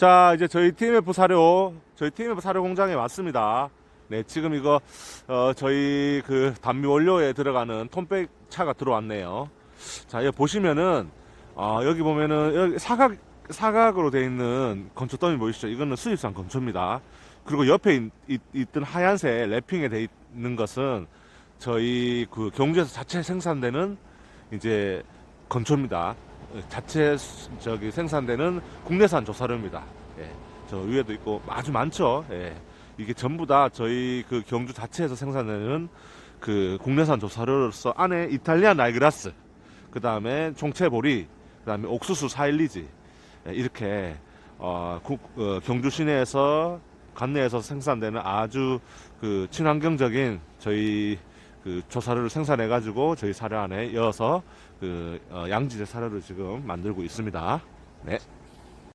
자, 이제 저희 TMF 사료, 저희 TMF 사료 공장에 왔습니다. 네, 지금 이거, 어, 저희 그 단미 원료에 들어가는 톤백 차가 들어왔네요. 자, 여기 보시면은, 어, 여기 보면은, 여기 사각, 사각으로 되어 있는 건초 더미 보이시죠? 이거는 수입산 건초입니다. 그리고 옆에 있, 있, 있던 하얀색 랩핑에 되어 있는 것은 저희 그 경주에서 자체 생산되는 이제 건초입니다. 자체 수- 저기 생산되는 국내산 조사료입니다. 예. 저 위에도 있고 아주 많죠. 예. 이게 전부 다 저희 그 경주 자체에서 생산되는 그 국내산 조사료로서 안에 이탈리안 라이그라스, 그 다음에 종채보리, 그 다음에 옥수수 사일리지 예, 이렇게 어, 국- 어, 경주 시내에서 관내에서 생산되는 아주 그 친환경적인 저희 그 조사료를 생산해 가지고 저희 사료 안에 이어서 그 어, 양질의 사료를 지금 만들고 있습니다. 네.